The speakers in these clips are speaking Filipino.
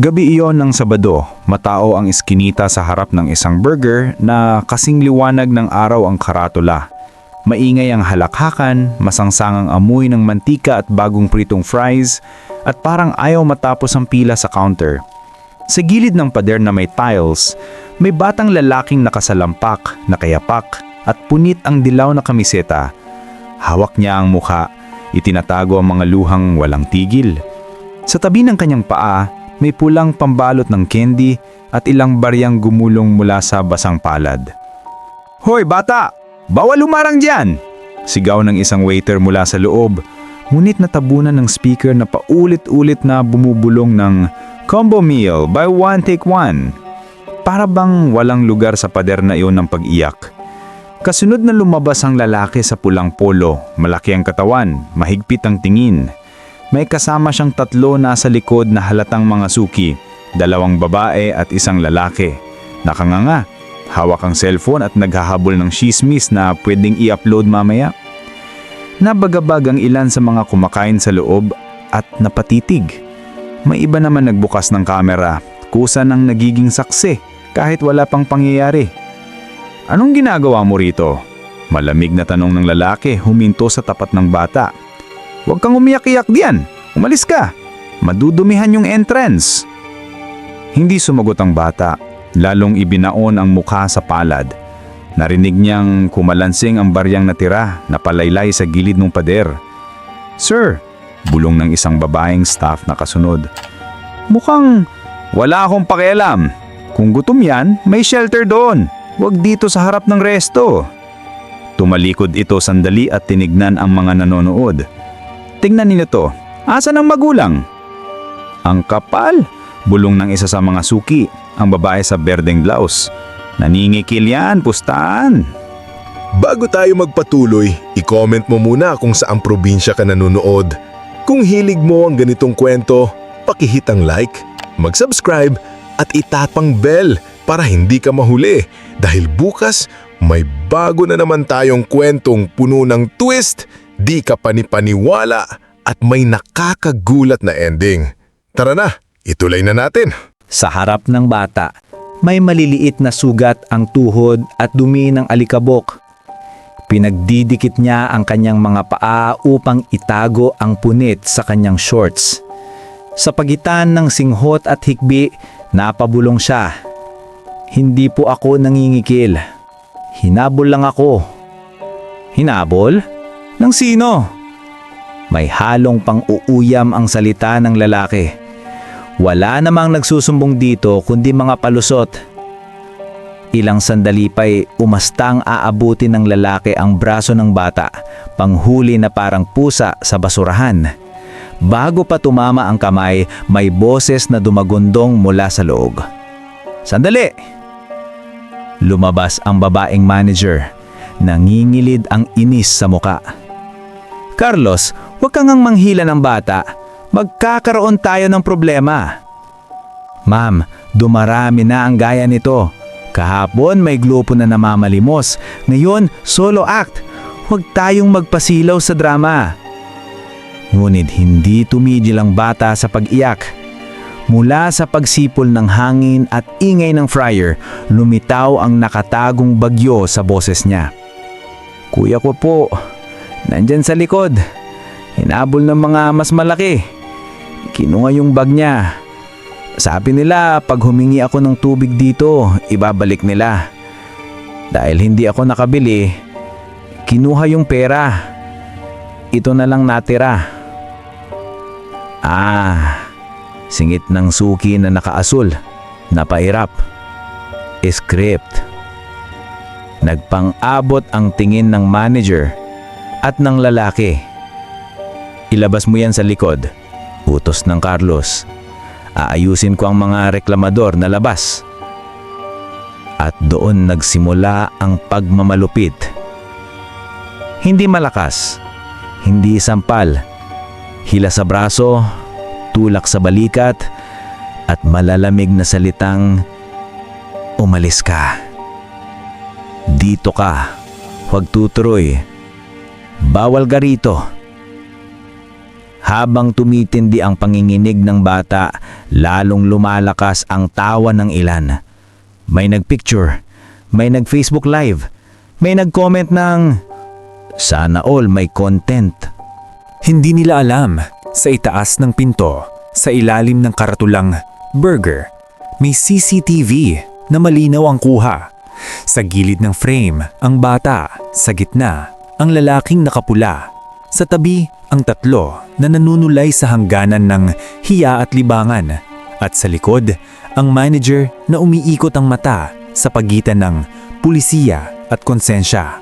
Gabi iyon ng Sabado, matao ang iskinita sa harap ng isang burger na kasing liwanag ng araw ang karatula. Maingay ang halakhakan, masangsangang amoy ng mantika at bagong pritong fries, at parang ayaw matapos ang pila sa counter. Sa gilid ng pader na may tiles, may batang lalaking nakasalampak, nakayapak, at punit ang dilaw na kamiseta. Hawak niya ang mukha, itinatago ang mga luhang walang tigil. Sa tabi ng kanyang paa, may pulang pambalot ng candy at ilang baryang gumulong mula sa basang palad. Hoy bata! Bawal lumarang dyan! Sigaw ng isang waiter mula sa loob, ngunit natabunan ng speaker na paulit-ulit na bumubulong ng Combo meal, buy one take one. Para bang walang lugar sa pader na iyon ng pag-iyak. Kasunod na lumabas ang lalaki sa pulang polo, malaki ang katawan, mahigpit ang tingin. May kasama siyang tatlo nasa likod na halatang mga suki, dalawang babae at isang lalaki. Nakanganga, hawak ang cellphone at naghahabol ng chismis na pwedeng i-upload mamaya. Nabagabag ang ilan sa mga kumakain sa loob at napatitig. May iba naman nagbukas ng kamera, kusa ng nagiging saksi kahit wala pang pangyayari. Anong ginagawa mo rito? Malamig na tanong ng lalaki huminto sa tapat ng bata. Huwag kang umiyak-iyak diyan. Umalis ka. Madudumihan yung entrance. Hindi sumagot ang bata, lalong ibinaon ang mukha sa palad. Narinig niyang kumalansing ang baryang natira na palaylay sa gilid ng pader. Sir, bulong ng isang babaeng staff na kasunod. Mukhang wala akong pakialam. Kung gutom yan, may shelter doon. Huwag dito sa harap ng resto. Tumalikod ito sandali at tinignan ang mga nanonood. Tingnan ninyo to. Asan ang magulang? Ang kapal, bulong ng isa sa mga suki, ang babae sa berdeng blouse. Naningikil yan, pustaan. Bago tayo magpatuloy, i-comment mo muna kung saang probinsya ka nanonood. Kung hilig mo ang ganitong kwento, pakihit ang like, mag-subscribe at itapang bell para hindi ka mahuli dahil bukas may bago na naman tayong kwentong puno ng twist, di ka panipaniwala at may nakakagulat na ending. Tara na, ituloy na natin. Sa harap ng bata, may maliliit na sugat ang tuhod at dumi ng alikabok. Pinagdidikit niya ang kanyang mga paa upang itago ang punit sa kanyang shorts. Sa pagitan ng singhot at hikbi, napabulong siya. Hindi po ako nangingikil. Hinabol lang ako. Hinabol? Ng sino? May halong pang-uuyam ang salita ng lalaki. Wala namang nagsusumbong dito kundi mga palusot. Ilang sandali pa'y umastang aabuti ng lalaki ang braso ng bata, panghuli na parang pusa sa basurahan. Bago pa tumama ang kamay, may boses na dumagundong mula sa loob. Sandali! Lumabas ang babaeng manager. Nangingilid ang inis sa muka. Carlos, huwag kang ngang manghila ng bata. Magkakaroon tayo ng problema. Ma'am, dumarami na ang gaya nito. Kahapon may grupo na namamalimos. Ngayon, solo act. Huwag tayong magpasilaw sa drama. Ngunit hindi tumigil ang bata sa pag-iyak. Mula sa pagsipol ng hangin at ingay ng fryer, lumitaw ang nakatagong bagyo sa boses niya. Kuya ko po, nandyan sa likod. Hinabol ng mga mas malaki. Kinuha yung bag niya. Sabi nila pag humingi ako ng tubig dito, ibabalik nila. Dahil hindi ako nakabili, kinuha yung pera. Ito na lang natira. Ah, singit ng suki na nakaasul, napairap. Script. Nagpang-abot ang tingin ng manager at ng lalaki. Ilabas mo yan sa likod. Utos ng Carlos. Aayusin ko ang mga reklamador na labas. At doon nagsimula ang pagmamalupit. Hindi malakas, hindi sampal, hila sa braso, tulak sa balikat, at malalamig na salitang, Umalis ka. Dito ka. Huwag tuturoy. Bawal ka rito. Habang tumitindi ang panginginig ng bata, lalong lumalakas ang tawa ng ilan. May nagpicture, may nag-Facebook live, may nag-comment ng sana all may content. Hindi nila alam, sa itaas ng pinto, sa ilalim ng karatulang burger, may CCTV na malinaw ang kuha. Sa gilid ng frame, ang bata. Sa gitna, ang lalaking nakapula. Sa tabi, ang tatlo na nanunulay sa hangganan ng hiya at libangan. At sa likod, ang manager na umiikot ang mata sa pagitan ng pulisiya at konsensya.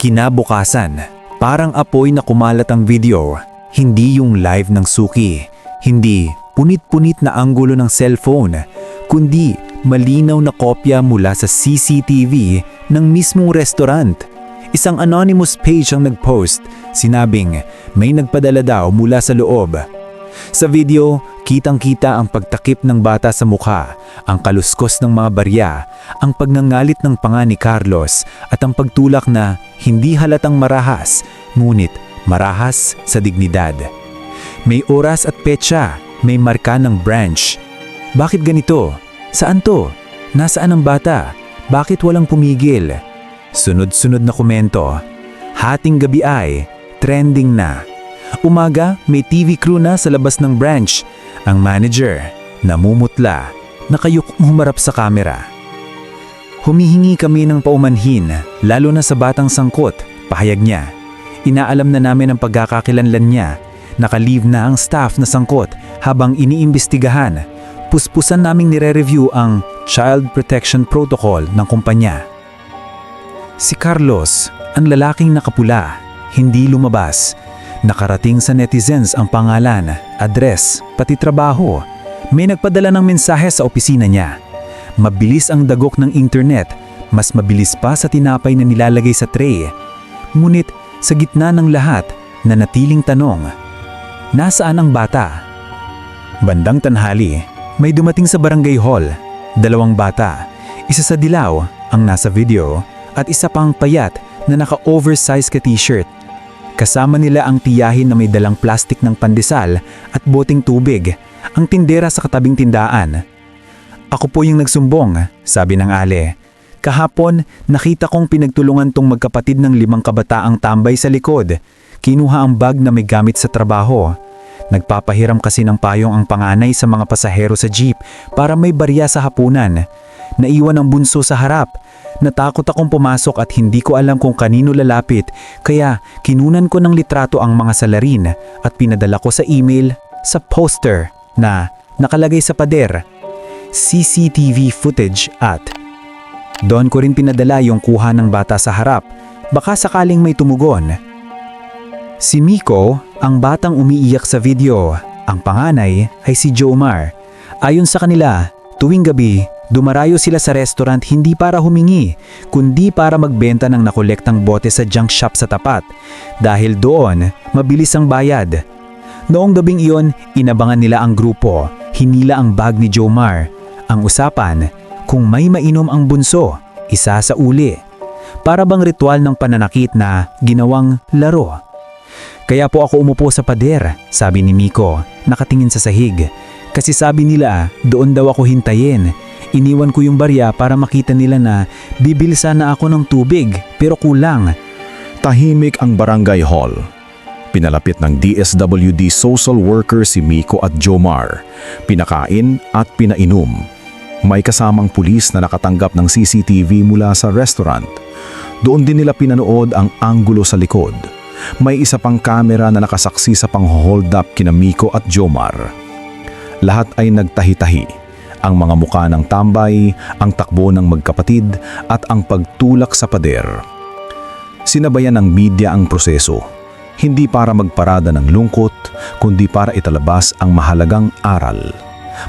Kinabukasan, parang apoy na kumalat ang video. Hindi yung live ng suki, hindi punit-punit na anggulo ng cellphone, kundi malinaw na kopya mula sa CCTV ng mismong restaurant. Isang anonymous page ang nagpost, sinabing may nagpadala daw mula sa loob. Sa video, kitang-kita ang pagtakip ng bata sa mukha, ang kaluskos ng mga barya, ang pagngangalit ng panga ni Carlos at ang pagtulak na hindi halatang marahas, ngunit marahas sa dignidad. May oras at petsa, may marka ng branch. Bakit ganito? Saan to? Nasaan ang bata? Bakit walang pumigil? Sunod-sunod na komento. Hating gabi ay trending na. Umaga, may TV crew na sa labas ng branch. Ang manager, namumutla, nakayuk humarap sa kamera. Humihingi kami ng paumanhin, lalo na sa batang sangkot, pahayag niya. Inaalam na namin ang pagkakakilanlan niya. Nakalive na ang staff na sangkot habang iniimbestigahan. Puspusan naming nire-review ang Child Protection Protocol ng kumpanya. Si Carlos, ang lalaking nakapula, hindi lumabas. Nakarating sa netizens ang pangalan, address, pati trabaho. May nagpadala ng mensahe sa opisina niya. Mabilis ang dagok ng internet, mas mabilis pa sa tinapay na nilalagay sa tray. Ngunit sa gitna ng lahat, nanatiling tanong, nasaan ang bata? Bandang tanhali, may dumating sa barangay hall. Dalawang bata, isa sa dilaw ang nasa video at isa pang payat na naka-oversize ka t-shirt. Kasama nila ang tiyahin na may dalang plastik ng pandesal at boting tubig, ang tindera sa katabing tindaan. Ako po yung nagsumbong, sabi ng ale. Kahapon, nakita kong pinagtulungan tong magkapatid ng limang kabataang tambay sa likod. Kinuha ang bag na may gamit sa trabaho. Nagpapahiram kasi ng payong ang panganay sa mga pasahero sa jeep para may barya sa hapunan. Naiwan ang bunso sa harap. Natakot akong pumasok at hindi ko alam kung kanino lalapit kaya kinunan ko ng litrato ang mga salarin at pinadala ko sa email sa poster na nakalagay sa pader. CCTV footage at doon ko rin pinadala yung kuha ng bata sa harap. Baka sakaling may tumugon. Si Miko, ang batang umiiyak sa video. Ang panganay ay si Jomar. Ayon sa kanila, tuwing gabi, dumarayo sila sa restaurant hindi para humingi, kundi para magbenta ng nakolektang bote sa junk shop sa tapat. Dahil doon, mabilis ang bayad. Noong gabing iyon, inabangan nila ang grupo. Hinila ang bag ni Jomar. Ang usapan, kung may mainom ang bunso, isa sa uli. Para bang ritual ng pananakit na ginawang laro. Kaya po ako umupo sa pader, sabi ni Miko, nakatingin sa sahig. Kasi sabi nila, doon daw ako hintayin. Iniwan ko yung barya para makita nila na bibilsa na ako ng tubig pero kulang. Tahimik ang barangay hall. Pinalapit ng DSWD social worker si Miko at Jomar. Pinakain at pinainom. May kasamang pulis na nakatanggap ng CCTV mula sa restaurant. Doon din nila pinanood ang anggulo sa likod. May isa pang kamera na nakasaksi sa pang-hold up kina Miko at Jomar. Lahat ay nagtahi-tahi. Ang mga muka ng tambay, ang takbo ng magkapatid at ang pagtulak sa pader. Sinabayan ng media ang proseso. Hindi para magparada ng lungkot, kundi para italabas ang mahalagang aral.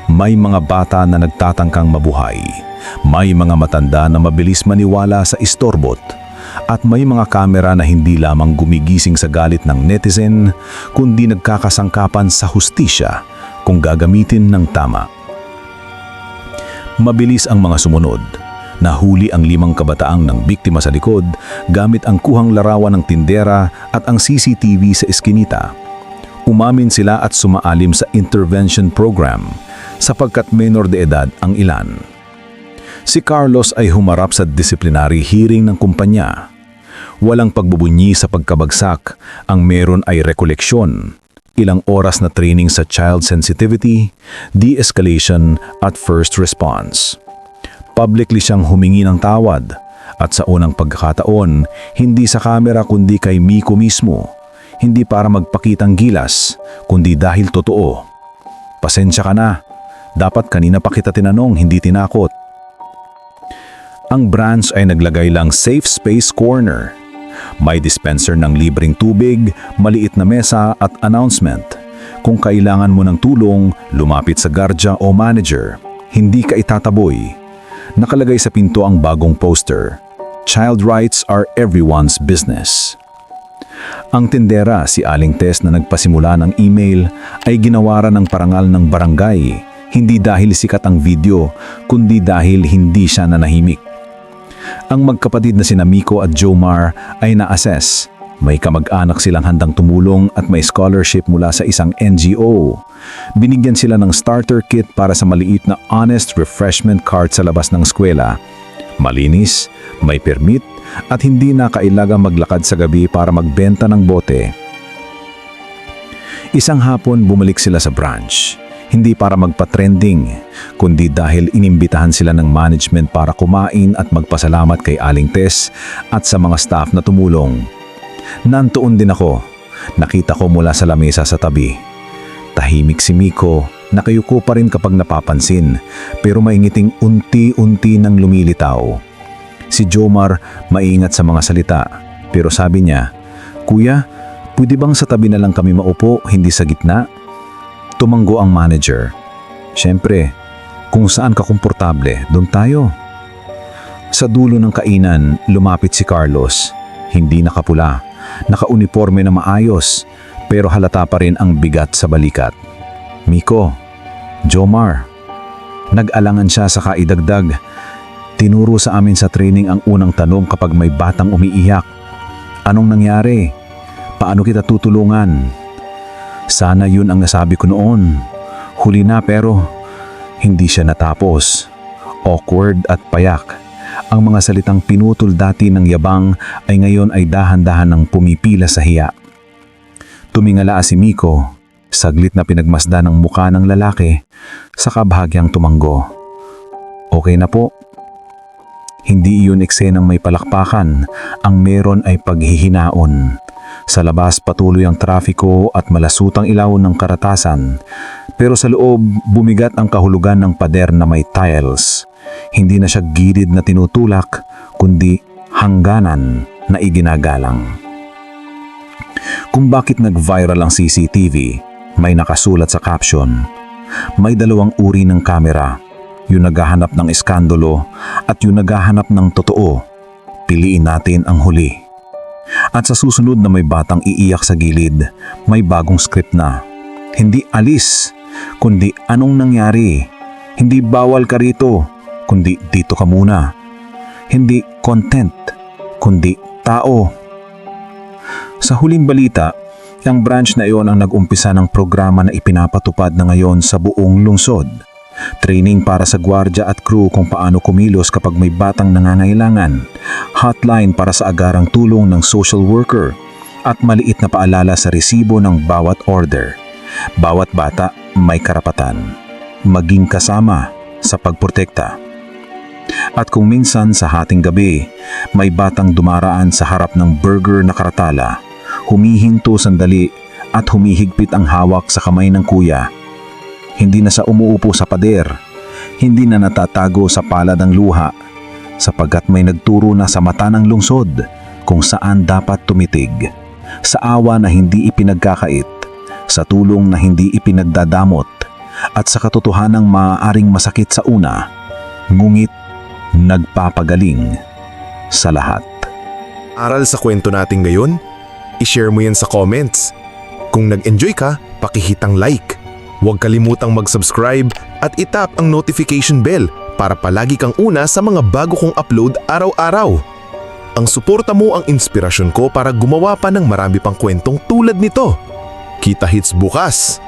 May mga bata na nagtatangkang mabuhay. May mga matanda na mabilis maniwala sa istorbot. At may mga kamera na hindi lamang gumigising sa galit ng netizen, kundi nagkakasangkapan sa hustisya kung gagamitin ng tama. Mabilis ang mga sumunod. Nahuli ang limang kabataang ng biktima sa likod gamit ang kuhang larawan ng tindera at ang CCTV sa eskinita. Umamin sila at sumaalim sa intervention program sapagkat minor de edad ang ilan. Si Carlos ay humarap sa disciplinary hearing ng kumpanya. Walang pagbubunyi sa pagkabagsak, ang meron ay rekoleksyon, ilang oras na training sa child sensitivity, de-escalation at first response. Publicly siyang humingi ng tawad at sa unang pagkakataon, hindi sa kamera kundi kay Miko mismo. Hindi para magpakitang gilas, kundi dahil totoo. Pasensya ka na. Dapat kanina pa kita tinanong, hindi tinakot. Ang branch ay naglagay lang safe space corner. May dispenser ng libreng tubig, maliit na mesa at announcement. Kung kailangan mo ng tulong, lumapit sa gardya o manager. Hindi ka itataboy. Nakalagay sa pinto ang bagong poster. Child rights are everyone's business. Ang tindera, si Aling Tess na nagpasimula ng email, ay ginawaran ng parangal ng barangay, hindi dahil sikat ang video, kundi dahil hindi siya nanahimik. Ang magkapatid na sina Miko at Jomar ay na-assess. May kamag-anak silang handang tumulong at may scholarship mula sa isang NGO. Binigyan sila ng starter kit para sa maliit na honest refreshment cart sa labas ng eskwela. Malinis, may permit at hindi na kailangang maglakad sa gabi para magbenta ng bote. Isang hapon bumalik sila sa branch. Hindi para magpa-trending, kundi dahil inimbitahan sila ng management para kumain at magpasalamat kay Aling Tess at sa mga staff na tumulong. Nantuon din ako. Nakita ko mula sa lamesa sa tabi. Tahimik si Miko, nakayuko pa rin kapag napapansin, pero maingiting unti-unti nang lumilitaw. Si Jomar maingat sa mga salita, pero sabi niya, Kuya, pwede bang sa tabi na lang kami maupo, hindi sa gitna? Tumanggo ang manager. Siyempre, kung saan ka komportable, doon tayo. Sa dulo ng kainan, lumapit si Carlos. Hindi nakapula, nakauniforme na maayos, pero halata pa rin ang bigat sa balikat. Miko, Jomar, nag-alangan siya sa kaidagdag. Tinuro sa amin sa training ang unang tanong kapag may batang umiiyak. Anong nangyari? Paano kita tutulungan? Sana yun ang nasabi ko noon. Huli na pero hindi siya natapos. Awkward at payak. Ang mga salitang pinutol dati ng yabang ay ngayon ay dahan-dahan ng pumipila sa hiya. Tumingala si Miko, saglit na pinagmasda ng muka ng lalaki, sa kabahagyang tumanggo. Okay na po. Hindi iyon eksenang may palakpakan, ang meron ay paghihinaon. Sa labas patuloy ang trafiko at malasutang ilaw ng karatasan. Pero sa loob, bumigat ang kahulugan ng pader na may tiles. Hindi na siya gilid na tinutulak, kundi hangganan na iginagalang. Kung bakit nag-viral ang CCTV, may nakasulat sa caption. May dalawang uri ng kamera, yung naghahanap ng iskandalo at yung naghahanap ng totoo. Piliin natin ang huli. At sa susunod na may batang iiyak sa gilid, may bagong script na. Hindi alis, kundi anong nangyari. Hindi bawal ka rito, kundi dito ka muna. Hindi content, kundi tao. Sa huling balita, ang branch na iyon ang nag-umpisa ng programa na ipinapatupad na ngayon sa buong lungsod. Training para sa gwardya at crew kung paano kumilos kapag may batang nangangailangan. Hotline para sa agarang tulong ng social worker. At maliit na paalala sa resibo ng bawat order. Bawat bata may karapatan. Maging kasama sa pagprotekta. At kung minsan sa hating gabi, may batang dumaraan sa harap ng burger na karatala, humihinto sandali at humihigpit ang hawak sa kamay ng kuya hindi na sa umuupo sa pader, hindi na natatago sa palad ng luha, sapagkat may nagturo na sa mata ng lungsod kung saan dapat tumitig, sa awa na hindi ipinagkakait, sa tulong na hindi ipinagdadamot, at sa katotohanang maaaring masakit sa una, ngunit nagpapagaling sa lahat. Aral sa kwento natin ngayon? I-share mo yan sa comments. Kung nag-enjoy ka, pakihitang like. Huwag kalimutang mag-subscribe at itap ang notification bell para palagi kang una sa mga bago kong upload araw-araw. Ang suporta mo ang inspirasyon ko para gumawa pa ng marami pang kwentong tulad nito. Kita hits bukas!